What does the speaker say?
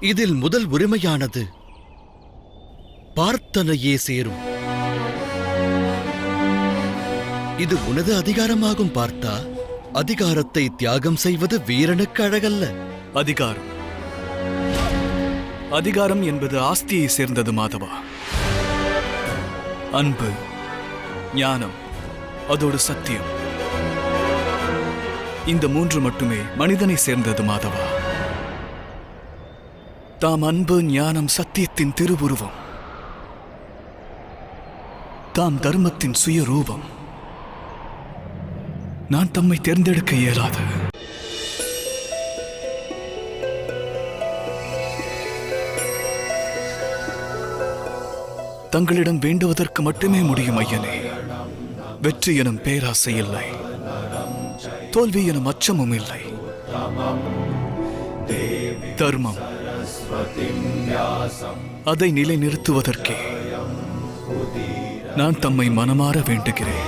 இதில் முதல் உரிமையானது பார்த்தனையே சேரும். இது உனது அதிகாரமாகும் பார்த்தா அதிகாரத்தை தியாகம் செய்வது வீரனுக்கு அழகல்ல. அதிகாரம். அதிகாரம் என்பது ஆஸ்தியை சேர்ந்தது மாதவா. அன்பு ஞானம் அதோடு சத்தியம். இந்த மூன்று மட்டுமே மனிதனை சேர்ந்தது மாதவா. தாம் அன்பு ஞானம் சத்தியத்தின் திருவுருவம். தாம் தர்மத்தின் சுயரூபம். நான் தம்மை தேர்ந்தெடுக்க இயலாது. தங்களிடம் வேண்டுவதற்கு மட்டுமே முடியும் ஐயனே. வெற்றி எனும் பேராசை இல்லை. தோல்வி எனும் அச்சமும் இல்லை. தர்மம். அதை நிலைநிறுத்துவதற்கே நான் தம்மை மனமாற வேண்டுகிறேன்.